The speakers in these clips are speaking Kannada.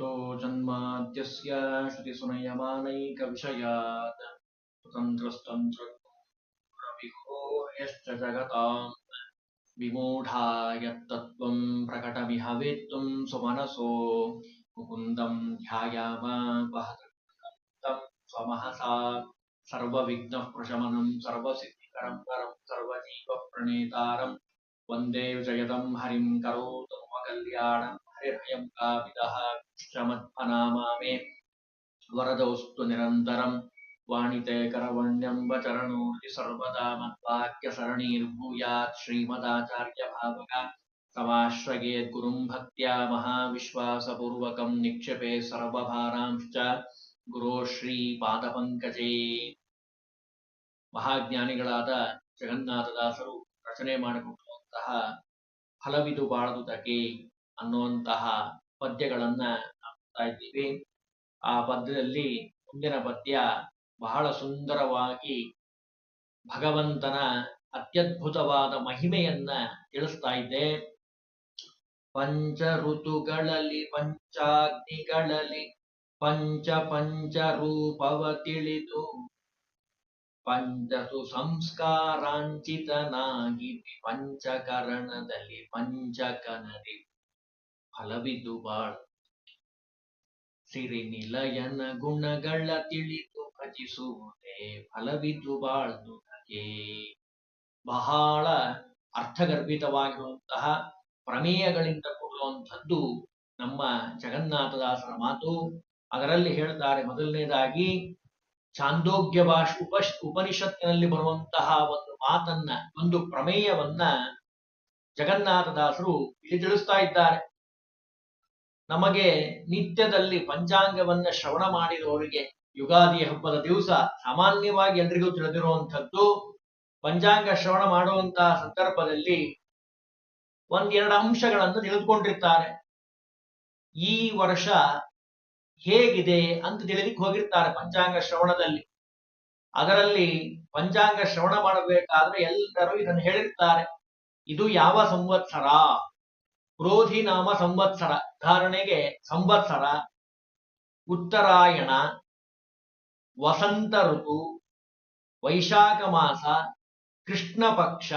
यतो जन्माद्यस्य श्रुतिसुनयमानैकविषयात्। स्वतन्त्रस्तन्त्रविहोयश्च जगताम् विमूढा यत्तत्त्वम् प्रकटमिह वेत्तुम् सुमनसो। मुकुन्दम् ध्यायामापहतम् स्वमहसा सर्वविघ्नः प्रशमनम् सर्वसिद्धिकरम् परम् सर्वजीवप्रणेतारम् वंदे हरिम् करोतु कल्याणं हरिर्हयं कापितः श्रमत्फनामा मे वरदोऽस्तु निरन्तरं वाणिते करवण्यम्ब चरणोति सर्वदा मद्वाक्यसरणीर्भूयात् श्रीमदाचार्यभावक समाश्रयेत् गुरुं भक्त्या महाविश्वासपूर्वकं निक्षेपे सर्वभारांश्च ಗುರು ಶ್ರೀ ಪಾದಪಂಕಜೇ ಮಹಾಜ್ಞಾನಿಗಳಾದ ಜಗನ್ನಾಥದಾಸರು ರಚನೆ ಮಾಡಿಕೊಟ್ಟುವಂತಹ ಫಲವಿದು ಬಾಳದುದಕ್ಕೆ ಅನ್ನುವಂತಹ ಪದ್ಯಗಳನ್ನ ನೋಡ್ತಾ ಇದ್ದೀವಿ. ಆ ಪದ್ಯದಲ್ಲಿ ಮುಂದಿನ ಪದ್ಯ ಬಹಳ ಸುಂದರವಾಗಿ ಭಗವಂತನ ಅತ್ಯದ್ಭುತವಾದ ಮಹಿಮೆಯನ್ನ ತಿಳಿಸ್ತಾ ಇದೆ. ಪಂಚ ಋತುಗಳಲ್ಲಿ ಪಂಚಾಗ್ನಿಗಳಲ್ಲಿ ಪಂಚ ಪಂಚ ರೂಪವ ತಿಳಿದು ಪಂಚಸು ಸಂಸ್ಕಾರಾಂಚಿತನಾಗಿ ಪಂಚಕರಣದಲ್ಲಿ ಪಂಚಕನದಿ ಫಲವಿದು ಬಾಳ. ಸಿರಿ ನಿಲಯನ ಗುಣಗಳ ತಿಳಿದು ಭಜಿಸುವುದೇ ಫಲವಿದು ಬಾಳ್ದುದಕ್ಕೆ ಬಹಳ ಅರ್ಥಗರ್ಭಿತವಾಗಿರುವಂತಹ ಪ್ರಮೇಯಗಳಿಂದ ಕೂಡುವಂಥದ್ದು ನಮ್ಮ ಜಗನ್ನಾಥದಾಸರ ಮಾತು. ಅದರಲ್ಲಿ ಹೇಳ್ತಾರೆ ಮೊದಲನೇದಾಗಿ ಚಾಂದೋಗ್ಯ ಭಾಷ ಉಪ ಉಪನಿಷತ್ತಿನಲ್ಲಿ ಬರುವಂತಹ ಒಂದು ಮಾತನ್ನ, ಒಂದು ಪ್ರಮೇಯವನ್ನ ಜಗನ್ನಾಥದಾಸರು ಇಲ್ಲಿ ತಿಳಿಸ್ತಾ ಇದ್ದಾರೆ. ನಮಗೆ ನಿತ್ಯದಲ್ಲಿ ಪಂಚಾಂಗವನ್ನ ಶ್ರವಣ ಮಾಡಿದವರಿಗೆ ಯುಗಾದಿ ಹಬ್ಬದ ದಿವಸ ಸಾಮಾನ್ಯವಾಗಿ ಎಲ್ರಿಗೂ ತಿಳಿದಿರುವಂಥದ್ದು, ಪಂಚಾಂಗ ಶ್ರವಣ ಮಾಡುವಂತಹ ಸಂದರ್ಭದಲ್ಲಿ ಒಂದೆರಡು ಅಂಶಗಳನ್ನು ತಿಳಿದುಕೊಂಡಿರ್ತಾರೆ. ಈ ವರ್ಷ ಹೇಗಿದೆ ಅಂತ ತಿಳಿಲಿಕ್ಕೆ ಹೋಗಿರ್ತಾರೆ ಪಂಚಾಂಗ ಶ್ರವಣದಲ್ಲಿ. ಅದರಲ್ಲಿ ಪಂಚಾಂಗ ಶ್ರವಣ ಮಾಡಬೇಕಾದ್ರೆ ಎಲ್ಲರೂ ಇದನ್ನು ಹೇಳಿರ್ತಾರೆ. ಇದು ಯಾವ ಸಂವತ್ಸರ? ಕ್ರೋಧಿ ನಾಮ ಸಂವತ್ಸರ. ಧಾರಣೆಗೆ ಸಂವತ್ಸರ, ಉತ್ತರಾಯಣ, ವಸಂತ ಋತು, ವೈಶಾಖ ಮಾಸ, ಕೃಷ್ಣ ಪಕ್ಷ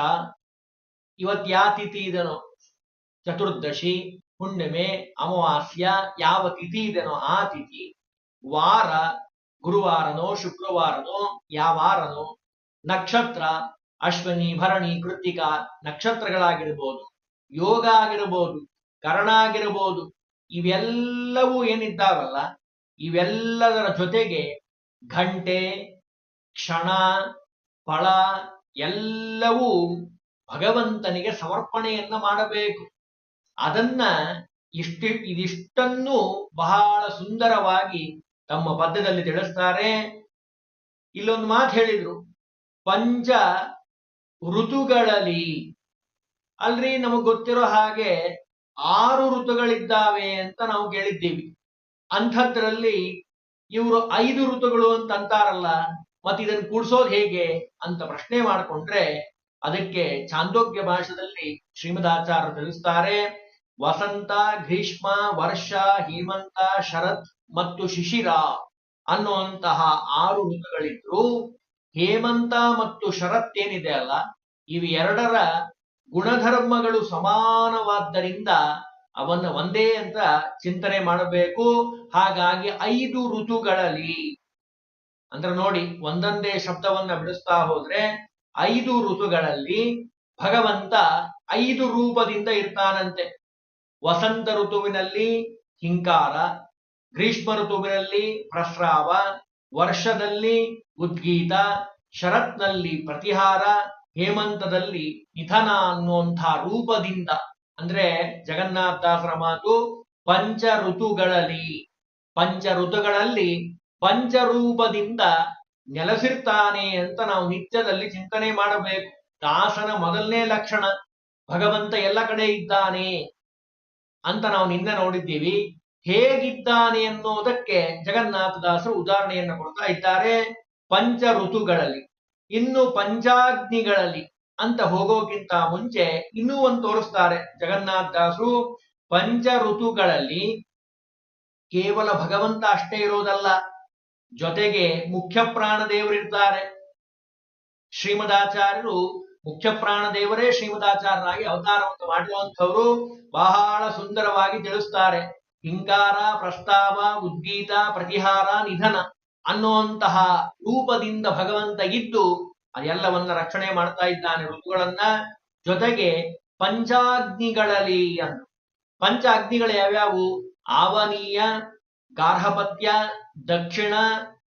ಇವತ್ ಯಾವ ತಿಥಿ ಇದೆನೋ? ಚತುರ್ದಶಿ, ಹುಣ್ಣಿಮೆ, ಅಮಾವಾಸ್ಯ, ಯಾವ ತಿಥಿ ಇದೆನೋ ಆ ತಿಥಿ? ವಾರ, ಗುರುವಾರನೋ, ಶುಕ್ರವಾರನೋ ಯಾವಾರನೋ ನಕ್ಷತ್ರ, ಅಶ್ವಿನಿ, ಭರಣಿ ಕೃತಿಕ ನಕ್ಷತ್ರಗಳಾಗಿರ್ಬೋದು. ಯೋಗ ಆಗಿರಬಹುದು ಕರಣ ಆಗಿರಬಹುದು ಇವೆಲ್ಲವೂ ಏನಿದ್ದಾವಲ್ಲ, ಇವೆಲ್ಲದರ ಜೊತೆಗೆ ಘಂಟೆ, ಕ್ಷಣ, ಫಳ ಎಲ್ಲವೂ ಭಗವಂತನಿಗೆ ಸಮರ್ಪಣೆಯನ್ನ ಮಾಡಬೇಕು. ಅದನ್ನ ಇಷ್ಟಿ, ಇದಿಷ್ಟನ್ನು ಬಹಳ ಸುಂದರವಾಗಿ ತಮ್ಮ ಪದ್ಯದಲ್ಲಿ ತಿಳಿಸ್ತಾರೆ. ಇಲ್ಲೊಂದು ಮಾತು ಹೇಳಿದ್ರು, ಪಂಚ ಋತುಗಳಲ್ಲಿ ಅಲ್ರಿ ನಮಗ್ ಗೊತ್ತಿರೋ ಹಾಗೆ ಆರು ಋತುಗಳಿದ್ದಾವೆ ಅಂತ ನಾವು ಕೇಳಿದ್ದೀವಿ. ಅಂಥದ್ರಲ್ಲಿ ಇವರು ಐದು ಋತುಗಳು ಅಂತ ಅಂತಾರಲ್ಲ, ಮತ್ತೆ ಇದನ್ನು ಕೂಡ್ಸೋದು ಹೇಗೆ ಅಂತ ಪ್ರಶ್ನೆ ಮಾಡಿಕೊಂಡ್ರೆ ಅದಕ್ಕೆ ಚಾಂದೋಗ್ಯ ಭಾಷೆಯಲ್ಲಿ ಶ್ರೀಮದಾಚಾರ್ಯ ತಿಳಿಸ್ತಾರೆ, ವಸಂತ, ಗ್ರೀಷ್ಮ, ವರ್ಷ, ಹೇಮಂತ, ಶರತ್ ಮತ್ತು ಶಿಶಿರ ಅನ್ನುವಂತಹ ಆರು ಋತುಗಳಿದ್ರು. ಹೇಮಂತ ಮತ್ತು ಶರತ್ ಏನಿದೆ ಅಲ್ಲ ಇವೆರಡರ ಗುಣಧರ್ಮಗಳು ಸಮಾನವಾದ್ದರಿಂದ ಅವನ್ನ ಒಂದೇ ಅಂತ ಚಿಂತನೆ ಮಾಡಬೇಕು. ಹಾಗಾಗಿ ಐದು ಋತುಗಳಲ್ಲಿ, ಅಂದ್ರೆ ನೋಡಿ, ಒಂದೊಂದೇ ಶಬ್ದವನ್ನ ಬಿಡಿಸ್ತಾ ಹೋದ್ರೆ ಐದು ಋತುಗಳಲ್ಲಿ ಭಗವಂತ ಐದು ರೂಪದಿಂದ ಇರ್ತಾನಂತೆ. ವಸಂತ ಋತುವಿನಲ್ಲಿ ಹಿಂಕಾರ, ಗ್ರೀಷ್ಮ ಋತುವಿನಲ್ಲಿ ಪ್ರಸ್ರಾವ, ವರ್ಷದಲ್ಲಿ ಉದ್ಗೀತ, ಶರತ್ನಲ್ಲಿ ಪ್ರತಿಹಾರ ಹೇಮಂತದಲ್ಲಿ ನಿಧನ ಅನ್ನುವಂಥ ರೂಪದಿಂದ, ಅಂದ್ರೆ ಜಗನ್ನಾಥದಾಸರ ಮಾತು ಪಂಚ ಋತುಗಳಲ್ಲಿ ಪಂಚ ಋತುಗಳಲ್ಲಿ ಪಂಚರೂಪದಿಂದ ನೆಲೆಸಿರ್ತಾನೆ ಅಂತ ನಾವು ನಿತ್ಯದಲ್ಲಿ ಚಿಂತನೆ ಮಾಡಬೇಕು. ದಾಸನ ಮೊದಲನೇ ಲಕ್ಷಣ, ಭಗವಂತ ಎಲ್ಲ ಕಡೆ ಇದ್ದಾನೆ ಅಂತ ನಾವು ನಿನ್ನೆ ನೋಡಿದ್ದೀವಿ. ಹೇಗಿದ್ದಾನೆ ಅನ್ನೋದಕ್ಕೆ ಜಗನ್ನಾಥದಾಸರು ಉದಾಹರಣೆಯನ್ನು ಕೊಡ್ತಾ ಇದ್ದಾರೆ. ಪಂಚ ಋತುಗಳಲ್ಲಿ ಇನ್ನು ಪಂಚಾಗ್ನಿಗಳಲ್ಲಿ ಅಂತ ಹೋಗೋಕ್ಕಿಂತ ಮುಂಚೆ ಇನ್ನೂ ಒಂದು ತೋರಿಸ್ತಾರೆ. ಜಗನ್ನಾಥದಾಸರು ಪಂಚ ಋತುಗಳಲ್ಲಿ ಕೇವಲ ಭಗವಂತ ಅಷ್ಟೇ ಇರೋದಲ್ಲ, ಜೊತೆಗೆ ಮುಖ್ಯ ಪ್ರಾಣ ದೇವರಿರ್ತಾರೆ ಶ್ರೀಮದಾಚಾರ್ಯರು ಮುಖ್ಯ ಪ್ರಾಣ ದೇವರೇ ಶ್ರೀಮದಾಚಾರ್ಯರಾಗಿ ಅವತಾರವನ್ನು ಮಾಡಿರುವಂತವರು ಬಹಳ ಸುಂದರವಾಗಿ ತಿಳಿಸ್ತಾರೆ ಹಿಂಗಾರ ಪ್ರಸ್ತಾವ, ಉದ್ಗೀತ, ಪ್ರತಿಹಾರ, ನಿಧನ. ಅನ್ನುವಂತಹ ರೂಪದಿಂದ ಭಗವಂತ ಇದ್ದು ಅದೆಲ್ಲವನ್ನ ರಕ್ಷಣೆ ಮಾಡ್ತಾ ಇದ್ದಾನೆ. ಋತುಗಳನ್ನ ಜೊತೆಗೆ ಪಂಚಾಗ್ನಿಗಳಲ್ಲಿ ಅಂತ ಪಂಚ ಅಗ್ನಿಗಳು ಯಾವ್ಯಾವು? ಆವನೀಯ, ಗಾರ್ಹಪತ್ಯ, ದಕ್ಷಿಣ,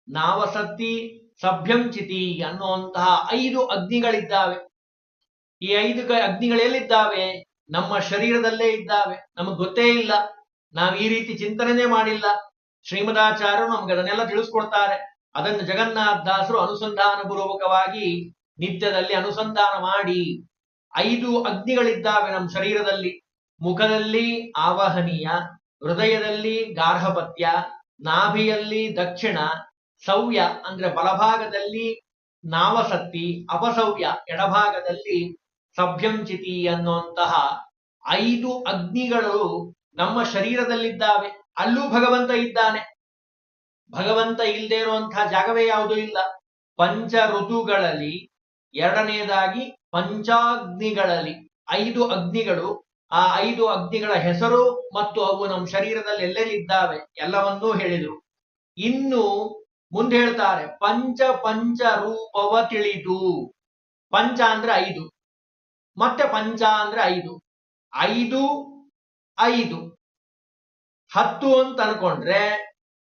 ನಾವಸತ್ತಿ, ಸಭ್ಯಂಚಿತಿ ಅನ್ನುವಂತಹ ಐದು ಅಗ್ನಿಗಳಿದ್ದಾವೆ. ಈ ಐದು ಅಗ್ನಿಗಳೆಲ್ಲಿದ್ದಾವೆ ನಮ್ಮ ಶರೀರದಲ್ಲೇ ಇದ್ದಾವೆ. ನಮಗ್ ಗೊತ್ತೇ ಇಲ್ಲ. ನಾವ್ ಈ ರೀತಿ ಚಿಂತನೆನೇ ಮಾಡಿಲ್ಲ. ಶ್ರೀಮದಾಚಾರ್ಯರು ನಮ್ಗೆ ಅದನ್ನೆಲ್ಲ ತಿಳಿಸ್ಕೊಡ್ತಾರೆ. ಅದನ್ನು ಜಗನ್ನಾಥ ದಾಸರು ಅನುಸಂಧಾನ ಪೂರ್ವಕವಾಗಿ ನಿತ್ಯದಲ್ಲಿ ಅನುಸಂಧಾನ ಮಾಡಿ ಐದು ಅಗ್ನಿಗಳಿದ್ದಾವೆ ನಮ್ಮ ಶರೀರದಲ್ಲಿ. ಮುಖದಲ್ಲಿ ಆವಾಹನೀಯ, ಹೃದಯದಲ್ಲಿ ಗಾರ್ಹಪತ್ಯ, ನಾಭಿಯಲ್ಲಿ ದಕ್ಷಿಣ ಸೌವ್ಯ ಅಂದ್ರೆ ಬಲಭಾಗದಲ್ಲಿ ನಾವಸತ್ತಿ ಅಪಸೌವ್ಯ ಎಡಭಾಗದಲ್ಲಿ ಸಭ್ಯಂಚಿತಿ ಅನ್ನುವಂತಹ ಐದು ಅಗ್ನಿಗಳು ನಮ್ಮ ಶರೀರದಲ್ಲಿದ್ದಾವೆ, ಅಲ್ಲೂ ಭಗವಂತ ಇದ್ದಾನೆ. ಭಗವಂತ ಇಲ್ಲದೆ ಇರುವಂತಹ ಜಾಗವೇ ಯಾವುದೂ ಇಲ್ಲ. ಪಂಚ ಋತುಗಳಲ್ಲಿ ಎರಡನೆಯದಾಗಿ ಪಂಚಾಗ್ನಿಗಳಲ್ಲಿ ಐದು ಅಗ್ನಿಗಳು, ಆ ಐದು ಅಗ್ನಿಗಳ ಹೆಸರು ಮತ್ತು ಅವು ನಮ್ಮ ಶರೀರದಲ್ಲಿ ಎಲ್ಲೆಲ್ಲಿದ್ದಾವೆ ಎಲ್ಲವನ್ನೂ ಹೇಳಿದರು. ಇನ್ನು ಮುಂದೆ ಹೇಳ್ತಾರೆ, ಪಂಚ ಪಂಚ ರೂಪವ ತಿಳಿದು. ಪಂಚ ಅಂದ್ರೆ ಐದು. ಮತ್ತೆ ಪಂಚ ಅಂದ್ರೆ ಐದು. ಐದು ಐದು. ಹತ್ತು ಅಂತ ಅನ್ಕೊಂಡ್ರೆ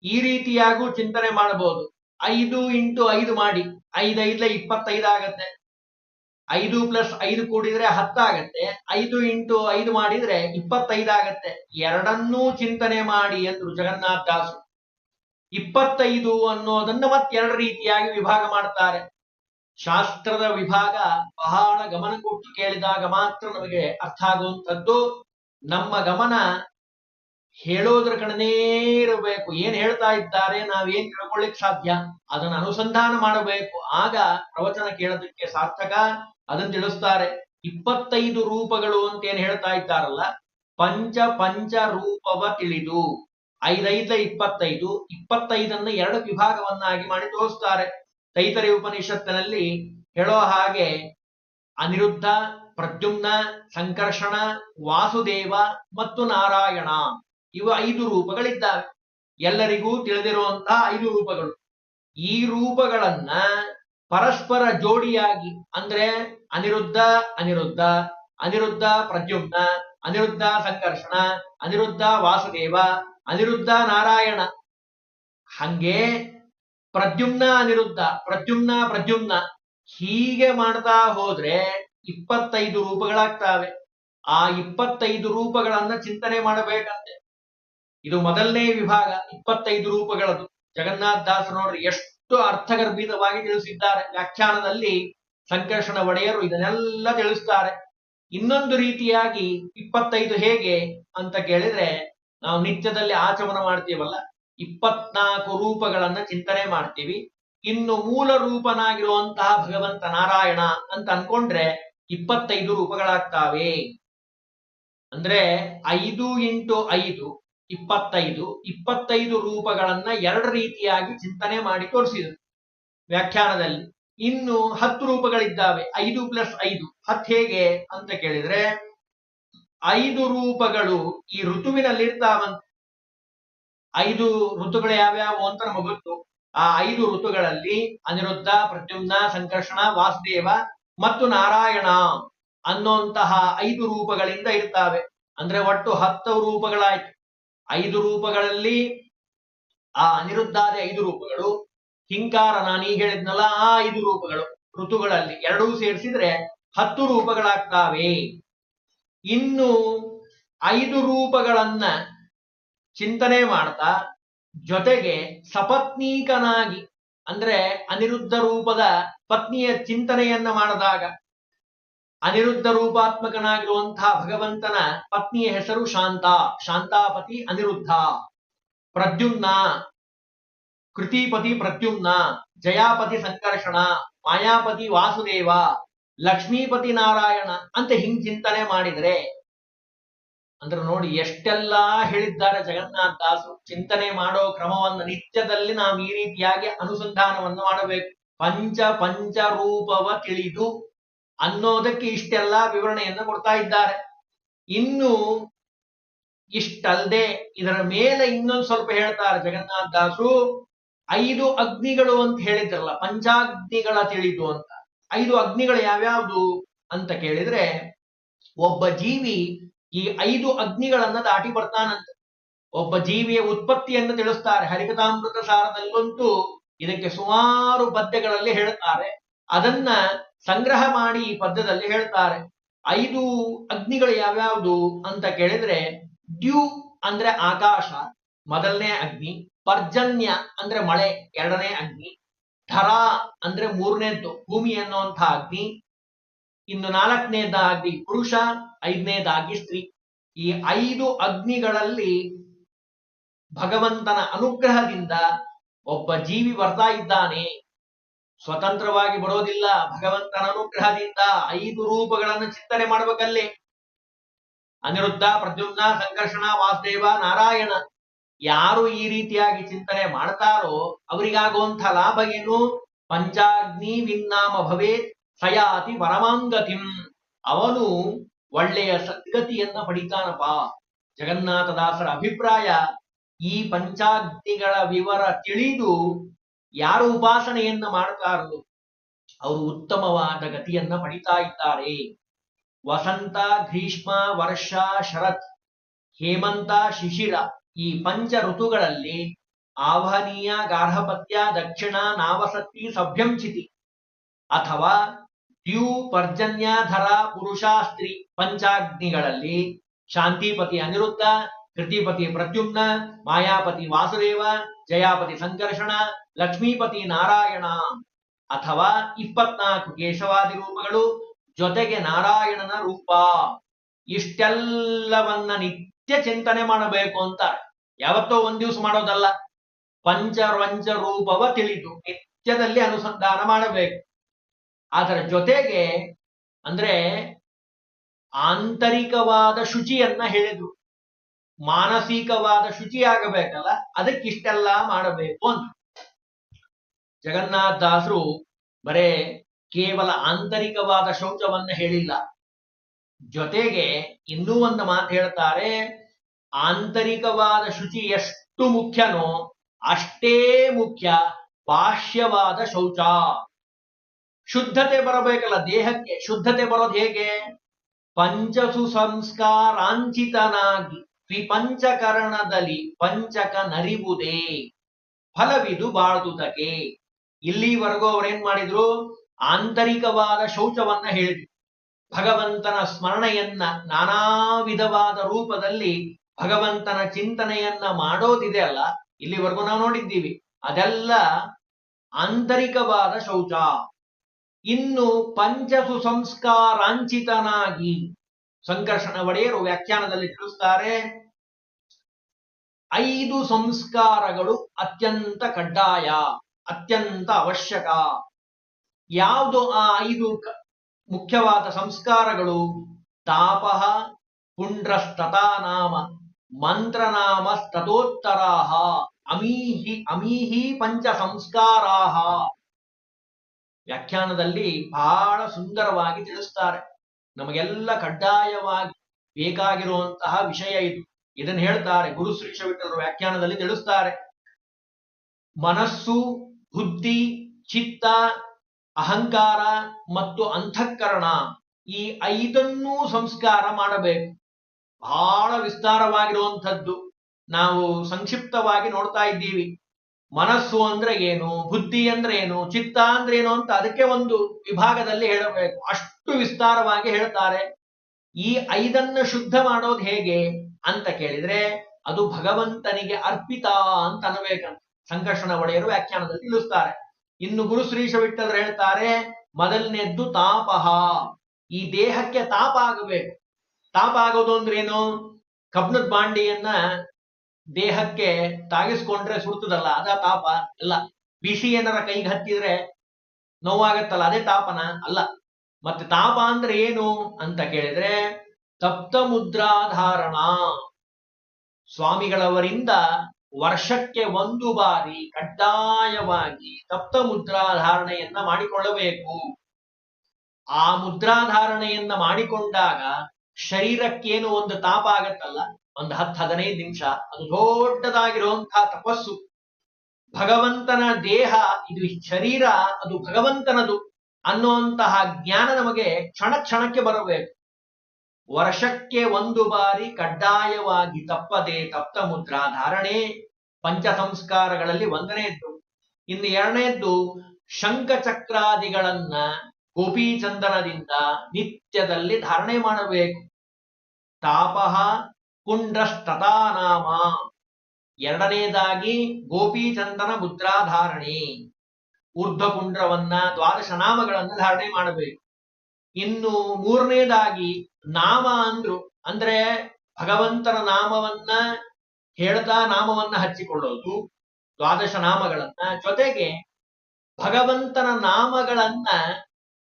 ಈ ರೀತಿಯಾಗೂ ಚಿಂತನೆ ಮಾಡಬಹುದು. ಐದು ಇಂಟು ಐದು ಮಾಡಿ. ಐದೈದ್ಲೆ ಇಪ್ಪತ್ತೈದು ಆಗತ್ತೆ. ಐದು ಪ್ಲಸ್ ಐದು ಕೂಡಿದ್ರೆ ಹತ್ತಾಗತ್ತೆ ಐದು ಇಂಟು ಐದು ಮಾಡಿದ್ರೆ ಇಪ್ಪತ್ತೈದು ಆಗತ್ತೆ. ಎರಡನ್ನೂ ಚಿಂತನೆ ಮಾಡಿ ಎಂದ್ರು ಜಗನ್ನಾಥ ದಾಸು ಇಪ್ಪತ್ತೈದು ಅನ್ನೋದನ್ನು ಮತ್ತೆರಡು ರೀತಿಯಾಗಿ ವಿಭಾಗ ಮಾಡ್ತಾರೆ. ಶಾಸ್ತ್ರದ ವಿಭಾಗ ಬಹಳ ಗಮನ ಕೊಟ್ಟು ಕೇಳಿದಾಗ ಮಾತ್ರ ನಮಗೆ ಅರ್ಥ ಆಗುವಂಥದ್ದು. ನಮ್ಮ ಗಮನ ಹೇಳೋದ್ರ ಕಡೆನೇ ಇರಬೇಕು. ಏನ್ ಹೇಳ್ತಾ ಇದ್ದಾರೆ, ನಾವೇನ್ ತಿಳ್ಕೊಳ್ಳಿಕ್ ಸಾಧ್ಯ? ಅದನ್ನ ಅನುಸಂಧಾನ ಮಾಡಬೇಕು. ಆಗ ಪ್ರವಚನ ಕೇಳೋದಕ್ಕೆ ಸಾರ್ಥಕ? ಅದನ್ನ ತಿಳಿಸ್ತಾರೆ. ಇಪ್ಪತ್ತೈದು ರೂಪಗಳು ಅಂತ ಏನ್ ಹೇಳ್ತಾ ಇದ್ದಾರಲ್ಲ? ಪಂಚ ಪಂಚ ರೂಪವ ತಿಳಿದು. ಐದೈದ ಇಪ್ಪತ್ತೈದು, ಇಪ್ಪತ್ತೈದನ್ನ ಎರಡು ವಿಭಾಗವನ್ನಾಗಿ ಮಾಡಿ ತೋರಿಸ್ತಾರೆ. ತೈತರಿ ಉಪನಿಷತ್ತಿನಲ್ಲಿ ಹೇಳೋ ಹಾಗೆ ಅನಿರುದ್ಧ ಪ್ರದ್ಯುಮ್ನ, ಸಂಕರ್ಷಣ, ವಾಸುದೇವ ಮತ್ತು ನಾರಾಯಣ. ಇವು ಐದು ರೂಪಗಳಿದ್ದಾವೆ. ಎಲ್ಲರಿಗೂ ತಿಳಿದಿರುವಂತಹ ಐದು ರೂಪಗಳು. ಈ ರೂಪಗಳನ್ನ ಪರಸ್ಪರ ಜೋಡಿಯಾಗಿ, ಅಂದ್ರೆ ಅನಿರುದ್ಧ ಅನಿರುದ್ಧ ಅನಿರುದ್ಧ ಪ್ರದ್ಯುಮ್ನ, ಅನಿರುದ್ಧ ಸಂಕರ್ಷಣ, ಅನಿರುದ್ಧ ವಾಸುದೇವ, ಅನಿರುದ್ಧ ನಾರಾಯಣ. ಹಂಗೆ ಪ್ರದ್ಯುಮ್ನ, ಅನಿರುದ್ಧ, ಪ್ರದ್ಯುಮ್ನ ಪ್ರದ್ಯುಮ್ನ ಹೀಗೆ ಮಾಡ್ತಾ ಹೋದ್ರೆ ಇಪ್ಪತ್ತೈದು ರೂಪಗಳಾಗ್ತಾವೆ. ಆ ಇಪ್ಪತ್ತೈದು ರೂಪಗಳನ್ನ ಚಿಂತನೆ ಮಾಡಬೇಕಂತೆ. ಇದು ಮೊದಲನೇ ವಿಭಾಗ, ಇಪ್ಪತ್ತೈದು ರೂಪಗಳದು. ಜಗನ್ನಾಥ ದಾಸ ನೋಡ್ರಿ, ಎಷ್ಟು ಅರ್ಥಗರ್ಭಿತವಾಗಿ ತಿಳಿಸಿದ್ದಾರೆ. ವ್ಯಾಖ್ಯಾನದಲ್ಲಿ ಸಂಕರ್ಷಣ ಒಡೆಯರು ಇದನ್ನೆಲ್ಲ ತಿಳಿಸ್ತಾರೆ. ಇನ್ನೊಂದು ರೀತಿಯಾಗಿ ಇಪ್ಪತ್ತೈದು ಹೇಗೆ ಅಂತ ಕೇಳಿದ್ರೆ, ನಾವು ನಿತ್ಯದಲ್ಲಿ ಆಚಮನ ಮಾಡ್ತೀವಲ್ಲ, ಇಪ್ಪತ್ನಾಲ್ಕು ರೂಪಗಳನ್ನ ಚಿಂತನೆ ಮಾಡ್ತೀವಿ. ಇನ್ನು ಮೂಲ ರೂಪನಾಗಿರುವಂತಹ ಭಗವಂತ ನಾರಾಯಣ ಅಂತ ಅನ್ಕೊಂಡ್ರೆ ಇಪ್ಪತ್ತೈದು ರೂಪಗಳಾಗ್ತಾವೆ. ಅಂದ್ರೆ ಐದು ಇಂಟು ಐದು, ಇಪ್ಪತ್ತೈದು ಇಪ್ಪತ್ತೈದು ರೂಪಗಳನ್ನ ಎರಡು ರೀತಿಯಾಗಿ ಚಿಂತನೆ ಮಾಡಿ ತೋರಿಸಿದರು ವ್ಯಾಖ್ಯಾನದಲ್ಲಿ. ಇನ್ನು ಹತ್ತು ರೂಪಗಳಿದ್ದಾವೆ, ಐದು ಪ್ಲಸ್ ಐದು. ಹತ್ತು ಹೇಗೆ ಅಂತ ಕೇಳಿದ್ರೆ, ಐದು ರೂಪಗಳು ಈ ಋತುವಿನಲ್ಲಿ ಇರ್ತಾವಂತೆ ಐದು ಋತುಗಳು ಯಾವ್ಯಾವು ಅಂತ ನಮಗೆ ಗೊತ್ತು. ಆ ಐದು ಋತುಗಳಲ್ಲಿ ಅನಿರುದ್ಧ ಪ್ರತ್ಯುಮ್ನ ಸಂಕರ್ಷಣ, ವಾಸುದೇವ ಮತ್ತು ನಾರಾಯಣ ಅನ್ನೋಂತಹ ಐದು ರೂಪಗಳಿಂದ ಇರ್ತಾವೆ. ಅಂದ್ರೆ ಒಟ್ಟು ಹತ್ತು ರೂಪಗಳಾಯ್ತು. ಐದು ರೂಪಗಳಲ್ಲಿ ಆ ಅನಿರುದ್ಧಾದ ಐದು ರೂಪಗಳು ಹಿಂಕಾರ ನಾನೀಗ ಹೇಳಿದ್ನಲ್ಲ, ಆ ಐದು ರೂಪಗಳು, ಋತುಗಳಲ್ಲಿ ಎರಡೂ ಸೇರಿಸಿದ್ರೆ ಹತ್ತು ರೂಪಗಳಾಗ್ತಾವೆ. ಇನ್ನು ಐದು ರೂಪಗಳನ್ನ ಚಿಂತನೆ ಮಾಡ್ತಾ, ಜೊತೆಗೆ ಸಪತ್ನೀಕನಾಗಿ, ಅಂದ್ರೆ ಅನಿರುದ್ಧ ರೂಪದ ಪತ್ನಿಯ ಚಿಂತನೆಯನ್ನ ಮಾಡಿದಾಗ ಅನಿರುದ್ಧ ರೂಪಾತ್ಮಕನಾಗಿರುವಂತಹ ಭಗವಂತನ ಪತ್ನಿಯ ಹೆಸರು ಶಾಂತ. ಶಾಂತಾಪತಿ ಅನಿರುದ್ಧ. ಪ್ರದ್ಯುಮ್ನ. ಕೃತಿಪತಿ ಪ್ರದ್ಯುಮ್ನ. ಜಯಾಪತಿ ಸಂಕರ್ಷಣ. ಮಾಯಾಪತಿ ವಾಸುದೇವ. ಲಕ್ಷ್ಮೀಪತಿ ನಾರಾಯಣ ಅಂತ ಹಿಂಗ್ ಚಿಂತನೆ ಮಾಡಿದರೆ ಅಂದ್ರೆ ನೋಡಿ ಎಷ್ಟೆಲ್ಲಾ ಹೇಳಿದ್ದಾರೆ ಜಗನ್ನಾಥ ದಾಸರು. ಚಿಂತನೆ ಮಾಡೋ ಕ್ರಮವನ್ನು ನಿತ್ಯದಲ್ಲಿ ನಾವು ಈ ರೀತಿಯಾಗಿ ಅನುಸಂಧಾನವನ್ನು ಮಾಡಬೇಕು. ಪಂಚ ಪಂಚ ರೂಪವ ತಿಳಿದು ಅನ್ನೋದಕ್ಕೆ ಇಷ್ಟೆಲ್ಲ ವಿವರಣೆಯನ್ನು ಕೊಡ್ತಾ ಇದ್ದಾರೆ. ಇನ್ನು ಇಷ್ಟಲ್ದೆ ಇದರ ಮೇಲೆ ಇನ್ನೊಂದು ಸ್ವಲ್ಪ ಹೇಳ್ತಾರೆ ಜಗನ್ನಾಥ ದಾಸು, ಐದು ಅಗ್ನಿಗಳು ಅಂತ ಹೇಳಿದ್ರಲ್ಲ, ಪಂಚಾಗ್ನಿಗಳ ತಿಳಿದು ಅಂತ. ಐದು ಅಗ್ನಿಗಳು ಯಾವ್ಯಾವ್ದು ಅಂತ ಕೇಳಿದ್ರೆ, ಒಬ್ಬ ಜೀವಿ ಈ ಐದು ಅಗ್ನಿಗಳನ್ನ ದಾಟಿ ಬರ್ತಾನಂತ. ಒಬ್ಬ ಜೀವಿಯ ಉತ್ಪತ್ತಿಯನ್ನು ತಿಳಿಸ್ತಾರೆ. ಹರಿಕಥಾಮೃತ ಸಾರದಲ್ಲಂತೂ ಇದಕ್ಕೆ ಸುಮಾರು ಪದ್ಯಗಳಲ್ಲಿ ಹೇಳ್ತಾರೆ ಅದನ್ನ ಸಂಗ್ರಹ ಮಾಡಿ ಈ ಪದ್ಯದಲ್ಲಿ ಹೇಳ್ತಾರೆ. ಐದು ಅಗ್ನಿಗಳು ಯಾವ್ಯಾವ್ದು ಅಂತ ಕೇಳಿದ್ರೆ, ಡ್ಯೂ ಅಂದ್ರೆ ಆಕಾಶ, ಮೊದಲನೇ ಅಗ್ನಿ, ಪರ್ಜನ್ಯ ಅಂದ್ರೆ ಮಳೆ, ಎರಡನೇ ಅಗ್ನಿ, ಧರಾ ಅಂದ್ರೆ ಮೂರನೇದ್ದು, ಭೂಮಿ ಅನ್ನುವಂಥ ಅಗ್ನಿ, ಇನ್ನು ನಾಲ್ಕನೇದಾಗಿ ಪುರುಷ ಐದನೇದಾಗಿ ಸ್ತ್ರೀ. ಈ ಐದು ಅಗ್ನಿಗಳಲ್ಲಿ ಭಗವಂತನ ಅನುಗ್ರಹದಿಂದ ಒಬ್ಬ ಜೀವಿ ಬರ್ತಾ ಇದ್ದಾನೆ. ಸ್ವತಂತ್ರವಾಗಿ ಬರೋದಿಲ್ಲ. ಭಗವಂತನ ಅನುಗ್ರಹದಿಂದ ಐದು ರೂಪಗಳನ್ನು ಚಿಂತನೆ ಮಾಡಬೇಕಲ್ಲೇ. ಅನಿರುದ್ಧ, ಪ್ರದ್ಯುಮ್ನ, ಸಂಕರ್ಷಣ, ವಾಸುದೇವ, ನಾರಾಯಣ ಯಾರು ಈ ರೀತಿಯಾಗಿ ಚಿಂತನೆ ಮಾಡ್ತಾರೋ ಅವರಿಗಾಗುವಂಥ ಲಾಭ ಏನು? ಪಂಚಾಗ್ನಿ ವಿನ್ನಾಮ ಭವೇತ್ ಸಯಾತಿ ಪರಮಾಂಗತಿಂ. ಅವನು ಒಳ್ಳೆಯ ಸದ್ಗತಿಯನ್ನ ಪಡಿತಾನಪ್ಪ. ಜಗನ್ನಾಥದಾಸರ ಅಭಿಪ್ರಾಯ ಈ ಪಂಚಾಗ್ನಿಗಳ ವಿವರ ತಿಳಿದು ಯಾರು ಉಪಾಸನೆಯನ್ನ ಮಾಡ್ತಾರೋ ಅವರು ಉತ್ತಮವಾದ ಗತಿಯನ್ನ ಪಡಿತಾ ಇದ್ದಾರೆ. ವಸಂತ, ಗ್ರೀಷ್ಮ, ವರ್ಷ, ಶರತ್, ಹೇಮಂತ, ಶಿಶಿರ ಈ ಪಂಚ ಋತುಗಳಲ್ಲಿ ಆವಹನೀಯ ಗಾರ್ಹಪತ್ಯ, ದಕ್ಷಿಣ, ನಾವಸತ್ತಿ, ಸಭ್ಯಂಚಿತಿ ಅಥವಾ ದ್ಯೂ ಪರ್ಜನ್ಯಾಧರ ಧರ ಸ್ತ್ರೀ ಪಂಚಾಗ್ನಿಗಳಲ್ಲಿ ಶಾಂತಿಪತಿ ಅನಿರುದ್ಧ ಕೃತಿಪತಿ ಪ್ರತ್ಯುಮ್ನ, ಮಾಯಾಪತಿ ವಾಸುದೇವ, ಜಯಾಪತಿ ಸಂಕರ್ಷಣ, ಲಕ್ಷ್ಮೀಪತಿ ನಾರಾಯಣ. ಅಥವಾ ಇಪ್ಪತ್ನಾಲ್ಕು ಕೇಶವಾದಿ ರೂಪಗಳು, ಜೊತೆಗೆ ನಾರಾಯಣನ ರೂಪ. ಇಷ್ಟೆಲ್ಲವನ್ನ ನಿತ್ಯ ಚಿಂತನೆ ಮಾಡಬೇಕು ಅಂತ ಯಾವತ್ತೋ ಒಂದ್ ದಿವಸ ಮಾಡೋದಲ್ಲ. ಪಂಚರ್ವಂಚ ರೂಪವ ತಿಳಿದು ನಿತ್ಯದಲ್ಲಿ ಅನುಸಂಧಾನ ಮಾಡಬೇಕು. ಅದರ ಜೊತೆಗೆ, ಅಂದ್ರೆ ಆಂತರಿಕವಾದ ಶುಚಿಯನ್ನ ಹೇಳಿದ್ರು. ಮಾನಸಿಕವಾದ ಶುಚಿ ಆಗಬೇಕಲ್ಲ ಅದಕ್ಕಿಷ್ಟೆಲ್ಲ ಮಾಡಬೇಕು ಅಂತ. ಜಗನ್ನಾಥ ದಾಸರು ಬರೇ ಕೇವಲ ಆಂತರಿಕವಾದ ಶೌಚವನ್ನ ಹೇಳಿಲ್ಲ. ಜೊತೆಗೆ ಇನ್ನೂ ಒಂದು ಮಾತು ಹೇಳ್ತಾರೆ, ಆಂತರಿಕವಾದ ಶುಚಿ ಎಷ್ಟು ಮುಖ್ಯನೋ ಅಷ್ಟೇ ಮುಖ್ಯ ಬಾಹ್ಯವಾದ ಶೌಚ. ಶುದ್ಧತೆ ಬರಬೇಕಲ್ಲ ದೇಹಕ್ಕೆ, ಶುದ್ಧತೆ ಬರೋದು ಹೇಗೆ? ಪಂಚಸು ಸಂಸ್ಕಾರಾಂಚಿತನಾಗಿ ತ್ರಿಪಂಚಕರಣದಲ್ಲಿ ಪಂಚಕ ನರಿಬುದೇ ಫಲವಿದು ಬಾಳ್ದುದಕ್ಕೆ. ಇಲ್ಲಿವರೆಗೂ ಅವ್ರೇನ್ ಮಾಡಿದ್ರು? ಆಂತರಿಕವಾದ ಶೌಚವನ್ನ ಹೇಳಿದ್ರು. ಭಗವಂತನ ಸ್ಮರಣೆಯನ್ನ ನಾನಾ ವಿಧವಾದ ರೂಪದಲ್ಲಿ ಭಗವಂತನ ಚಿಂತನೆಯನ್ನ ಮಾಡೋದಿದೆ ಅಲ್ಲ? ಇಲ್ಲಿವರೆಗೂ ನಾವು ನೋಡಿದ್ದೀವಿ. ಅದೆಲ್ಲ ಆಂತರಿಕವಾದ ಶೌಚ. ಇನ್ನು ಪಂಚ ಸಂಸ್ಕಾರಾಂಚಿತನಾಗಿ ಸಂಕರ್ಷಣ ಒಡೆಯರು ವ್ಯಾಖ್ಯಾನದಲ್ಲಿ ತಿಳಿಸ್ತಾರೆ ಐದು ಸಂಸ್ಕಾರಗಳು ಅತ್ಯಂತ ಕಡ್ಡಾಯ, ಅತ್ಯಂತ ಅವಶ್ಯಕ. ಯಾವುದು ಆ ಐದು ಮುಖ್ಯವಾದ ಸಂಸ್ಕಾರಗಳು? ತಾಪ ಪುಂಡ್ರಸ್ತಾನಾಮ ಮಂತ್ರನಾಮ ಸ್ತೋತ್ತರಾಹ ಅಮೀಹಿ ಅಮೀಹಿ ಪಂಚ ಸಂಸ್ಕಾರಾಹ. ವ್ಯಾಖ್ಯಾನದಲ್ಲಿ ಬಹಳ ಸುಂದರವಾಗಿ ತಿಳಿಸ್ತಾರೆ. ನಮಗೆಲ್ಲ ಕಡ್ಡಾಯವಾಗಿ ಬೇಕಾಗಿರುವಂತಹ ವಿಷಯ ಇದು. ಇದನ್ನು ಹೇಳ್ತಾರೆ, ಗುರು ಶ್ರೀ ವ್ಯಾಖ್ಯಾನದಲ್ಲಿ ತಿಳಿಸ್ತಾರೆ. ಮನಸ್ಸು, ಬುದ್ಧಿ, ಚಿತ್ತ, ಅಹಂಕಾರ ಮತ್ತು ಅಂತಃಕರಣ ಈ ಐದನ್ನೂ ಸಂಸ್ಕಾರ ಮಾಡಬೇಕು. ಬಹಳ ವಿಸ್ತಾರವಾಗಿರುವಂಥದ್ದು ನಾವು ಸಂಕ್ಷಿಪ್ತವಾಗಿ ನೋಡ್ತಾ ಇದ್ದೀವಿ. ಮನಸ್ಸು ಅಂದ್ರೆ ಏನು, ಬುದ್ಧಿ ಅಂದ್ರೆ ಏನು, ಚಿತ್ತ ಅಂದ್ರೆ ಏನು ಅಂತ ಅದಕ್ಕೆ ಒಂದು ವಿಭಾಗದಲ್ಲಿ ಹೇಳಬೇಕು. ಅಷ್ಟು ವಿಸ್ತಾರವಾಗಿ ಹೇಳ್ತಾರೆ. ಈ ಐದನ್ನ ಶುದ್ಧ ಮಾಡೋದು ಹೇಗೆ? ಅಂತ ಕೇಳಿದ್ರೆ ಅದು ಭಗವಂತನಿಗೆ ಅರ್ಪಿತ ಅಂತ ಅನ್ಬೇಕಂತ ಸಂಕರ್ಷಣ ಒಡೆಯರು ವ್ಯಾಖ್ಯಾನದಲ್ಲಿ ತಿಳಿಸ್ತಾರೆ. ಇನ್ನು ಗುರು ಶ್ರೀಶ ವಿಠಲರು ಹೇಳ್ತಾರೆ, ಮೊದಲನೇದ್ದು ತಾಪಹ. ಈ ದೇಹಕ್ಕೆ ತಾಪ ಆಗಬೇಕು. ತಾಪ ಆಗೋದು ಅಂದ್ರೇನು? ಏನು ಕಬ್ಣದ ಬಾಂಡಿಯನ್ನ ದೇಹಕ್ಕೆ ತಾಗಿಸ್ಕೊಂಡ್ರೆ ಸುಡ್ತದಲ್ಲ, ಅದ ತಾಪ ಅಲ್ಲ. ಬಿಸಿ ಏನಾರ ಕೈಗೆ ಹತ್ತಿದ್ರೆ ನೋವಾಗತ್ತಲ್ಲ, ಅದೇ ತಾಪನ? ಅಲ್ಲ. ಮತ್ತೆ ತಾಪ ಅಂದ್ರೆ ಏನು ಅಂತ ಕೇಳಿದ್ರೆ ತಪ್ತ ಮುದ್ರಾಧಾರಣ ಸ್ವಾಮಿಗಳವರಿಂದ ವರ್ಷಕ್ಕೆ ಒಂದು ಬಾರಿ ಕಡ್ಡಾಯವಾಗಿ ತಪ್ತ ಮುದ್ರಾಧಾರಣೆಯನ್ನ ಮಾಡಿಕೊಳ್ಳಬೇಕು. ಆ ಮುದ್ರಾಧಾರಣೆಯನ್ನ ಮಾಡಿಕೊಂಡಾಗ ಶರೀರಕ್ಕೇನು ಒಂದು ತಾಪ ಆಗತ್ತಲ್ಲ? ಒಂದು ಹತ್ತು ಹದಿನೈದು ನಿಮಿಷ. ಅದು ದೊಡ್ಡದಾಗಿರುವಂತಹ ತಪಸ್ಸು. ಭಗವಂತನ ದೇಹ, ಇದು ಶರೀರ, ಅದು ಭಗವಂತನದು ಅನ್ನುವಂತಹ ಜ್ಞಾನ ನಮಗೆ ಕ್ಷಣ ಕ್ಷಣಕ್ಕೆ ಬರಬೇಕು. ವರ್ಷಕ್ಕೆ ಒಂದು ಬಾರಿ ಕಡ್ಡಾಯವಾಗಿ ತಪ್ಪದೆ ತಪ್ತ ಮುದ್ರಾ ಧಾರಣೆ ಪಂಚ ಸಂಸ್ಕಾರಗಳಲ್ಲಿ ಒಂದನೆಯದ್ದು. ಇನ್ನು ಎರಡನೆಯದ್ದು, ಶಂಖಚಕ್ರಾದಿಗಳನ್ನ ಗೋಪೀಚಂದನದಿಂದ ನಿತ್ಯದಲ್ಲಿ ಧಾರಣೆ ಮಾಡಬೇಕು. ತಾಪಃ ನಾಮ ಎರಡನೇದಾಗಿ ಗೋಪೀಚಂದನ ಮುದ್ರಾಧಾರಣೆ ಊರ್ಧ್ವಕುಂಡ್ರವನ್ನ ದ್ವಾದಶ ನಾಮಗಳನ್ನು ಧಾರಣೆ ಮಾಡಬೇಕು. ಇನ್ನು ಮೂರನೇದಾಗಿ ನಾಮ ಅಂದ್ರು, ಅಂದ್ರೆ ಭಗವಂತನ ನಾಮವನ್ನ ಹೇಳ್ತಾ ನಾಮವನ್ನ ಹಚ್ಚಿಕೊಳ್ಳೋದು, ದ್ವಾದಶ ನಾಮಗಳನ್ನ. ಜೊತೆಗೆ ಭಗವಂತನ ನಾಮಗಳನ್ನ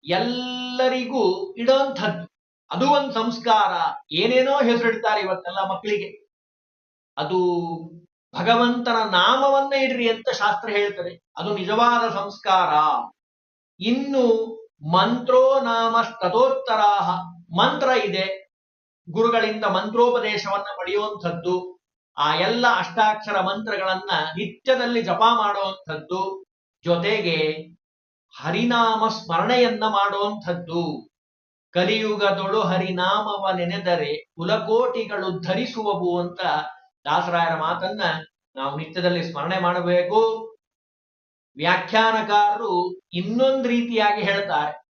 ಎಲ್ಲರಿಗೂ ಇಡೋಂಥದ್ದು. ಅದು ಒಂದು ಸಂಸ್ಕಾರ. ಏನೇನೋ ಹೆಸರಿಡ್ತಾರೆ ಇವತ್ತೆಲ್ಲ ಮಕ್ಕಳಿಗೆ ಅದು ಭಗವಂತನ ನಾಮವನ್ನ ಇಡ್ರಿ ಅಂತ ಶಾಸ್ತ್ರ ಹೇಳ್ತದೆ. ಅದು ನಿಜವಾದ ಸಂಸ್ಕಾರ. ಇನ್ನು ಮಂತ್ರೋ ನಾಮ ಮಂತ್ರ ಇದೆ. ಗುರುಗಳಿಂದ ಮಂತ್ರೋಪದೇಶವನ್ನ ಪಡೆಯುವಂಥದ್ದು, ಆ ಎಲ್ಲ ಅಷ್ಟಾಕ್ಷರ ಮಂತ್ರಗಳನ್ನ ನಿತ್ಯದಲ್ಲಿ ಜಪ ಮಾಡುವಂಥದ್ದು, ಜೊತೆಗೆ ಹರಿನಾಮ ಸ್ಮರಣೆಯನ್ನ ಮಾಡುವಂಥದ್ದು. ಕಲಿಯುಗದೊಳು ಹರಿನಾಮವ ನೆನೆದರೆ ಕುಲಕೋಟಿಗಳು ಧರಿಸುವವು ಅಂತ ದಾಸರಾಯರ ಮಾತನ್ನ ನಾವು ನಿತ್ಯದಲ್ಲಿ ಸ್ಮರಣೆ ಮಾಡಬೇಕು. ವ್ಯಾಖ್ಯಾನಕಾರರು ಇನ್ನೊಂದು ರೀತಿಯಾಗಿ ಹೇಳ್ತಾರೆ.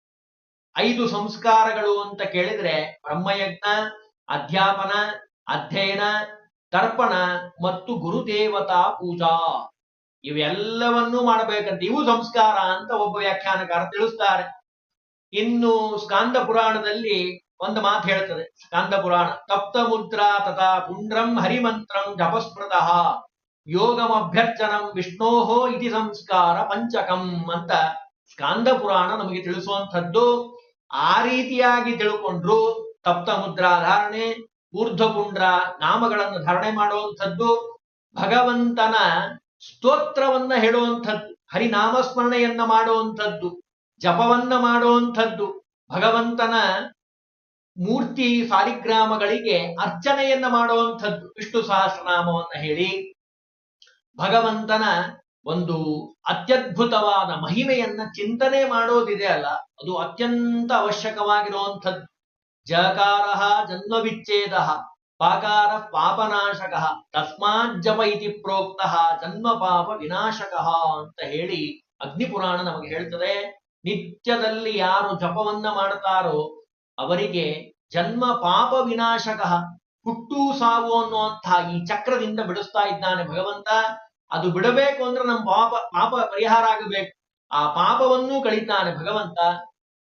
ಐದು ಸಂಸ್ಕಾರಗಳು ಅಂತ ಕೇಳಿದ್ರೆ ಬ್ರಹ್ಮಯಜ್ಞ, ಅಧ್ಯಾಪನ, ಅಧ್ಯಯನ, ತರ್ಪಣ ಮತ್ತು ಗುರುದೇವತಾ ಪೂಜಾ. ಇವೆಲ್ಲವನ್ನೂ ಮಾಡಬೇಕಂತ. ಇವು ಸಂಸ್ಕಾರ ಅಂತ ಒಬ್ಬ ವ್ಯಾಖ್ಯಾನಕಾರ ತಿಳಿಸ್ತಾರೆ. ಇನ್ನು ಸ್ಕಾಂದ ಪುರಾಣದಲ್ಲಿ ಒಂದು ಮಾತು ಹೇಳ್ತದೆ. ಸ್ಕಾಂದ ಪುರಾಣ, ತಪ್ತ ಮುದ್ರಾ ತಥಾ ಪುಂಡ್ರಂ ಹರಿಮಂತ್ರಂ ಜಪಸ್ಮೃತಃ ಯೋಗಮಭ್ಯರ್ಚನಂ ವಿಷ್ಣೋಹೋ ಇತಿ ಸಂಸ್ಕಾರ ಪಂಚಕಂ ಅಂತ ಸ್ಕಾಂದ ಪುರಾಣ ನಮಗೆ ತಿಳಿಸುವಂಥದ್ದು. ಆ ರೀತಿಯಾಗಿ ತಿಳ್ಕೊಂಡ್ರು ತಪ್ತ ಮುದ್ರಾ ಧಾರಣೆ ಊರ್ಧ್ವಪುಂಡ್ರ ನಾಮಗಳನ್ನು ಧಾರಣೆ ಮಾಡುವಂಥದ್ದು, ಭಗವಂತನ ಸ್ತೋತ್ರವನ್ನ ಹೇಳುವಂಥದ್ದು, ಹರಿನಾಮಸ್ಮರಣೆಯನ್ನ ಮಾಡುವಂಥದ್ದು, ಜಪವನ್ನ ಮಾಡುವಂಥದ್ದು, ಭಗವಂತನ ಮೂರ್ತಿ ಸಾಲಿಗ್ರಾಮಗಳಿಗೆ ಅರ್ಚನೆಯನ್ನ ಮಾಡುವಂಥದ್ದು, ವಿಷ್ಣು ಸಹಸ್ರನಾಮವನ್ನ ಹೇಳಿ ಭಗವಂತನ ಒಂದು ಅತ್ಯದ್ಭುತವಾದ ಮಹಿಮೆಯನ್ನ ಚಿಂತನೆ ಮಾಡೋದಿದೆ ಅಲ್ಲ, ಅದು ಅತ್ಯಂತ ಅವಶ್ಯಕವಾಗಿರುವಂಥದ್ದು. ಜಕಾರ ಜನ್ಮ ವಿಚ್ಛೇದ ಪಾಕಾರ ಪಾಪನಾಶಕ, ತಸ್ಮಾತ್ ಜಪ ಇತಿ ಪ್ರೋಕ್ತ, ಜನ್ಮ ಪಾಪ ವಿನಾಶಕ ಅಂತ ಹೇಳಿ ಅಗ್ನಿಪುರಾಣ ನಮಗೆ ಹೇಳ್ತದೆ. ನಿತ್ಯದಲ್ಲಿ ಯಾರು ಜಪವನ್ನ ಮಾಡ್ತಾರೋ ಅವರಿಗೆ ಜನ್ಮ ಪಾಪ ವಿನಾಶಕ ಹುಟ್ಟು ಸಾವು ಅನ್ನುವಂತಹ ಈ ಚಕ್ರದಿಂದ ಬಿಡಿಸ್ತಾ ಇದ್ದಾನೆ ಭಗವಂತ. ಅದು ಬಿಡಬೇಕು ಅಂದ್ರೆ ನಮ್ಮ ಪಾಪ ಪಾಪ ಪರಿಹಾರ ಆಗಬೇಕು. ಆ ಪಾಪವನ್ನೂ ಕಳೀತಾನೆ ಭಗವಂತ.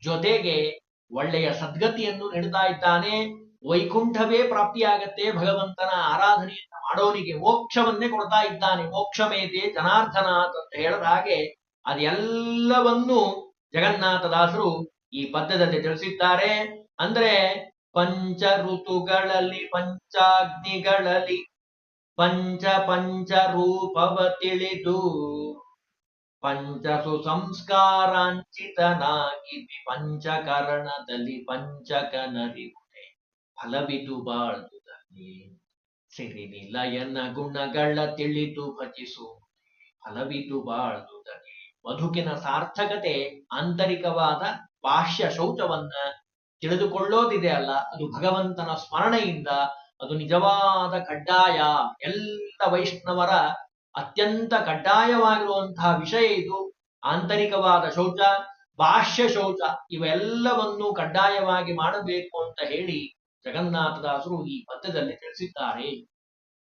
ಜೊತೆಗೆ ಒಳ್ಳೆಯ ಸದ್ಗತಿಯನ್ನು ನೀಡ್ತಾ ಇದ್ದಾನೆ. ವೈಕುಂಠವೇ ಪ್ರಾಪ್ತಿಯಾಗತ್ತೆ. ಭಗವಂತನ ಆರಾಧನೆಯನ್ನು ಮಾಡೋನಿಗೆ ಮೋಕ್ಷವನ್ನೇ ಕೊಡ್ತಾ ಇದ್ದಾನೆ. ಮೋಕ್ಷಮೇತೆ ಜನಾರ್ದನ ಅಂತ ಹೇಳದ ಹಾಗೆ ಅದೆಲ್ಲವನ್ನೂ ಜಗನ್ನಾಥದಾಸರು ಈ ಪದ್ಯದಲ್ಲಿ ತಿಳಿಸಿದ್ದಾರೆ. ಅಂದ್ರೆ ಪಂಚ ಋತುಗಳಲ್ಲಿ ಪಂಚಾಗ್ನಿಗಳಲ್ಲಿ ಪಂಚ ಪಂಚ ರೂಪವ ತಿಳಿದು ಪಂಚಸು ಸಂಸ್ಕಾರಾಂಚಿತನಾಗಿ ಪಂಚಕರಣದಲ್ಲಿ ಪಂಚಕನರಿವುದೆ ಫಲವಿದು ಬಾಳ್ದುದಲ್ಲಿ ಸಿರಿ ನಿಲಯನ ಗುಣಗಳ ತಿಳಿದು ಭಜಿಸು. ಫಲವಿದು ಬಾಳ್ದುದಲ್ಲಿ ಬದುಕಿನ ಸಾರ್ಥಕತೆ, ಆಂತರಿಕವಾದ ಬಾಹ್ಯ ಶೌಚವನ್ನ ತಿಳಿದುಕೊಳ್ಳೋದಿದೆ ಅಲ್ಲ, ಅದು ಭಗವಂತನ ಸ್ಮರಣೆಯಿಂದ ಅದು ನಿಜವಾದ ಕಡ್ಡಾಯ. ಎಲ್ಲ ವೈಷ್ಣವರ ಅತ್ಯಂತ ಕಡ್ಡಾಯವಾಗಿರುವಂತಹ ವಿಷಯ ಇದು. ಆಂತರಿಕವಾದ ಶೌಚ, ಬಾಹ್ಯ ಶೌಚ ಇವೆಲ್ಲವನ್ನು ಕಡ್ಡಾಯವಾಗಿ ಮಾಡಬೇಕು ಅಂತ ಹೇಳಿ ಜಗನ್ನಾಥದಾಸರು ಈ ಪದ್ಯದಲ್ಲಿ ತಿಳಿಸಿದ್ದಾರೆ.